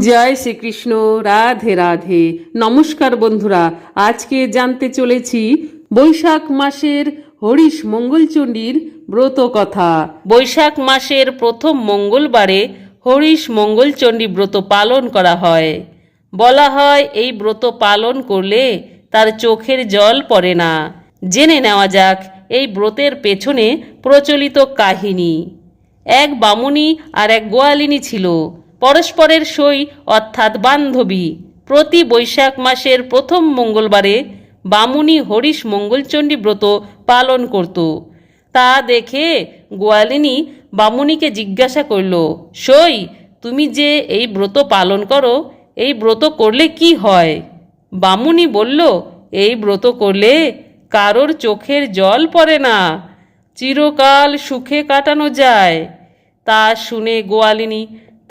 জয় শ্রীকৃষ্ণ, রাধে রাধে। নমস্কার বন্ধুরা, আজকে জানতে চলেছি বৈশাখ মাসের হরিশ মঙ্গলচণ্ডীর ব্রত কথা। বৈশাখ মাসের প্রথম মঙ্গলবারে হরিশ মঙ্গলচণ্ডী ব্রত পালন করা হয়। বলা হয়, এই ব্রত পালন করলে তার চোখের জল পড়ে না। জেনে নেওয়া যাক, এই ব্রতের পেছনে প্রচলিত কাহিনী। এক বামুনি আর এক গোয়ালিনী ছিল। পরস্পরের সই অর্থাৎ বান্ধবী। প্রতি বৈশাখ মাসের প্রথম মঙ্গলবারে বামুনি হরিশ মঙ্গলচণ্ডী ব্রত পালন করত। তা দেখে গোয়ালিনী বামুনিকে জিজ্ঞাসা করল, সই, তুমি যে এই ব্রত পালন করো, এই ব্রত করলে কি হয়? বামুনি বলল, এই ব্রত করলে কারোর চোখের জল পড়ে না, চিরকাল সুখে কাটানো যায়। তা শুনে গোয়ালিনী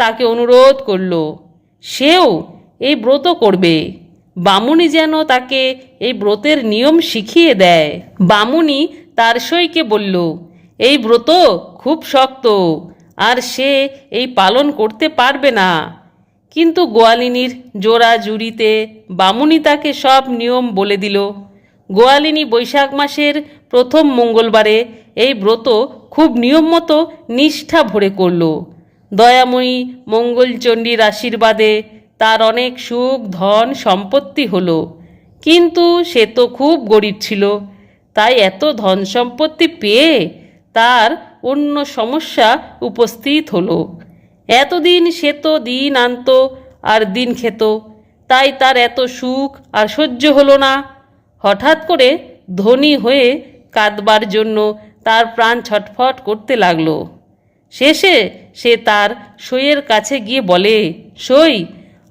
তাকে অনুরোধ করল, সেও এই ব্রত করবে। বামুনি যেন তাকে এই ব্রতের নিয়ম শিখিয়ে দেয়। বামুনি তার সইকে বলল, এই ব্রত খুব শক্ত, আর সে এই পালন করতে পারবে না। কিন্তু গোয়ালিনীর জোড়া জুড়িতে বামুনি তাকে সব নিয়ম বলে দিল। গোয়ালিনী বৈশাখ মাসের প্রথম মঙ্গলবারে এই ব্রত খুব নিয়ম মতো নিষ্ঠা ভরে করল। দয়াময়ী মঙ্গলচণ্ডীর আশীর্বাদে তার অনেক সুখ, ধন, সম্পত্তি হলো। কিন্তু সে তো খুব গরিব ছিল। তাই এত ধন সম্পত্তি পেয়ে তার অন্য সমস্যা উপস্থিত হলো। এতদিন সে তো দিন আনতো আর দিন খেত। তাই তার এত সুখ আর সহ্য হলো না। হঠাৎ করে ধনী হয়ে কাঁদবার জন্য তার প্রাণ ছটফট করতে লাগল। শেষে সে তার সইয়ের কাছে গিয়ে বলে, সই,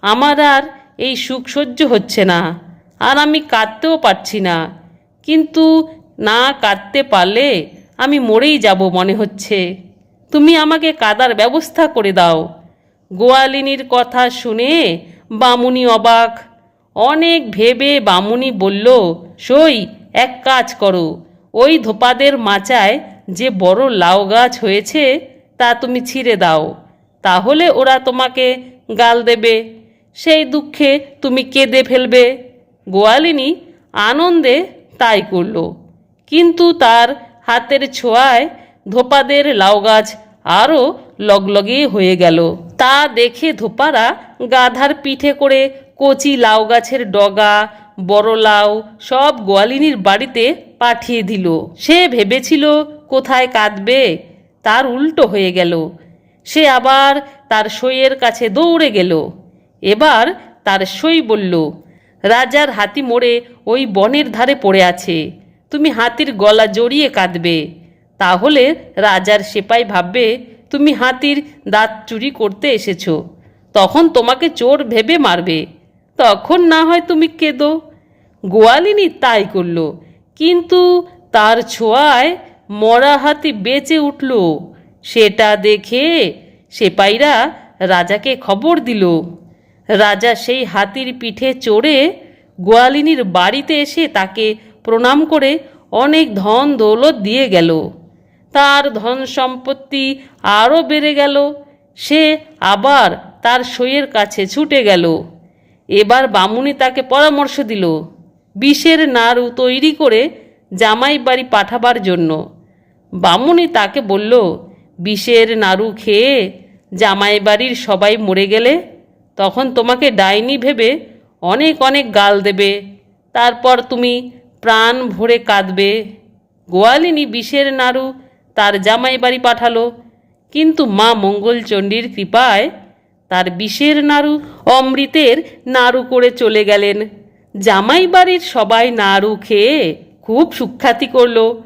আমার আর এই সুখ সহ্য হচ্ছে না, আর আমি কাঁদতেও পারছি না। কিন্তু না কাঁদতে পারলে আমি মরেই যাব মনে হচ্ছে। তুমি আমাকে কাদার ব্যবস্থা করে দাও গোয়ালিনীর কথা শুনে বামুনি অবাক। অনেক ভেবে বামুনি বলল, সই, এক কাজ করো। ওই ধোপাদের মাচায় যে বড় লাউ গাছ হয়েছে তা তুমি ছিঁড়ে দাও, তাহলে ওরা তোমাকে গাল দেবে। সেই দুঃখে তুমি কেঁদে ফেলবে। গোয়ালিনী আনন্দে তাই করল। কিন্তু তার হাতের ছোঁয়ায় ধোপাদের লাউ গাছ আরও লগলগে হয়ে গেল। তা দেখে ধোপারা গাধার পিঠে করে কচি লাউ গাছের ডগা, বড় লাউ সব গোয়ালিনীর বাড়িতে পাঠিয়ে দিল। সে ভেবেছিল, কোথায় কাঁদবে? তার উল্টো হয়ে গেল। সে আবার তার সইয়ের কাছে দৌড়ে গেল। এবার তার সই বলল, রাজার হাতি মোড়ে ওই বনের ধারে পড়ে আছে। তুমি হাতির গলা জড়িয়ে কাঁদবে। তাহলে রাজার সেপাই ভাববে, তুমি হাতির দাঁত চুরি করতে এসেছ। তখন তোমাকে চোর ভেবে মারবে। তখন না হয় তুমি কেঁদো। গোয়ালিনী তাই করল। কিন্তু তার ছোঁয়ায় মরা হাতি বেঁচে উঠল। সেটা দেখে সেপাইরা রাজাকে খবর দিল। রাজা সেই হাতির পিঠে চড়ে গোয়ালিনীর বাড়িতে এসে তাকে প্রণাম করে অনেক ধন দৌলত দিয়ে গেল। তার ধন সম্পত্তি আরও বেড়ে গেল। সে আবার তার সইয়ের কাছে ছুটে গেল। এবার বামুনি তাকে পরামর্শ দিল, বিষের নাড়ু তৈরি করে জামাই বাড়ি পাঠাবার জন্য। বামুনি তাকে বলল, বিষের নাড়ু খেয়ে জামাই বাড়ির সবাই মরে গেলে? তখন তোমাকে ডাইনি ভেবে অনেক অনেক গাল দেবে। তারপর তুমি প্রাণ ভরে কাঁদবে। গোয়ালিনী বিষের নাড়ু তার জামাই বাড়ি পাঠালো। কিন্তু মা মঙ্গলচণ্ডীর কৃপায় তার বিষের নাড়ু অমৃতের নাড়ু করে চলে গেলেন। জামাই বাড়ির সবাই নাড়ু খেয়ে খুব সুখ্যাতি করল।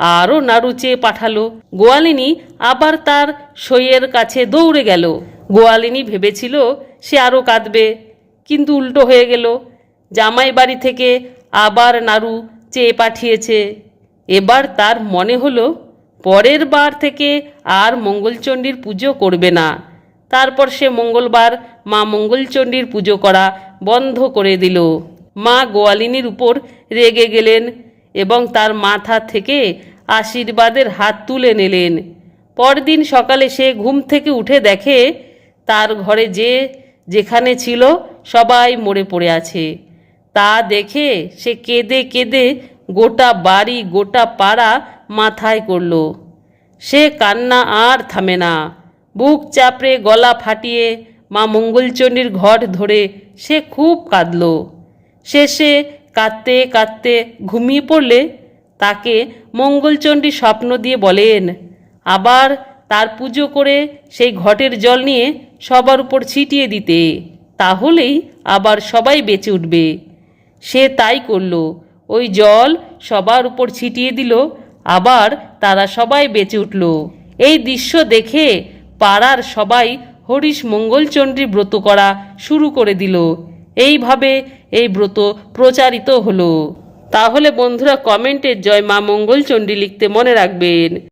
আরও নাড়ু চেয়ে পাঠালো। গোয়ালিনী আবার তার সইয়ের কাছে দৌড়ে গেল। গোয়ালিনী ভেবেছিল সে আরও কাঁদবে, কিন্তু উল্টো হয়ে গেল। জামাই বাড়ি থেকে আবার নাড়ু চেয়ে পাঠিয়েছে। এবার তার মনে হলো, পরের বার থেকে আর মঙ্গলচণ্ডীর পুজো করবে না। তারপর সে মঙ্গলবার মা মঙ্গলচণ্ডীর পুজো করা বন্ধ করে দিল। মা গোয়ালিনীর উপর রেগে গেলেন এবং তার মাথা থেকে আশীর্বাদের হাত তুলে নিলেন। পরদিন সকালে সে ঘুম থেকে উঠে দেখে, তার ঘরে যে যেখানে ছিল সবাই মরে পড়ে আছে। তা দেখে সে কেঁদে কেঁদে গোটা বাড়ি, গোটা পাড়া মাথায় করল। সে কান্না আর থামে না। বুক চাপড়ে গলা ফাটিয়ে মা মঙ্গলচণ্ডীর ঘট ধরে সে খুব কাঁদল। শেষে কাঁদতে কাঁদতে ঘুমিয়ে পড়লে তাকে মঙ্গলচণ্ডী স্বপ্ন দিয়ে বলেন, আবার তার পুজো করে সেই ঘটের জল নিয়ে সবার উপর ছিটিয়ে দিতে, তাহলেই আবার সবাই বেঁচে উঠবে। সে তাই করল। ওই জল সবার উপর ছিটিয়ে দিল, আবার তারা সবাই বেঁচে উঠল। এই দৃশ্য দেখে পাড়ার সবাই হরিশ মঙ্গলচণ্ডীর ব্রত করা শুরু করে দিল। এইভাবে এই ব্রত প্রচারিত হলো। তাহলে বন্ধুরা কমেন্টে জয় মা মঙ্গলচণ্ডী লিখতে মনে রাখবেন।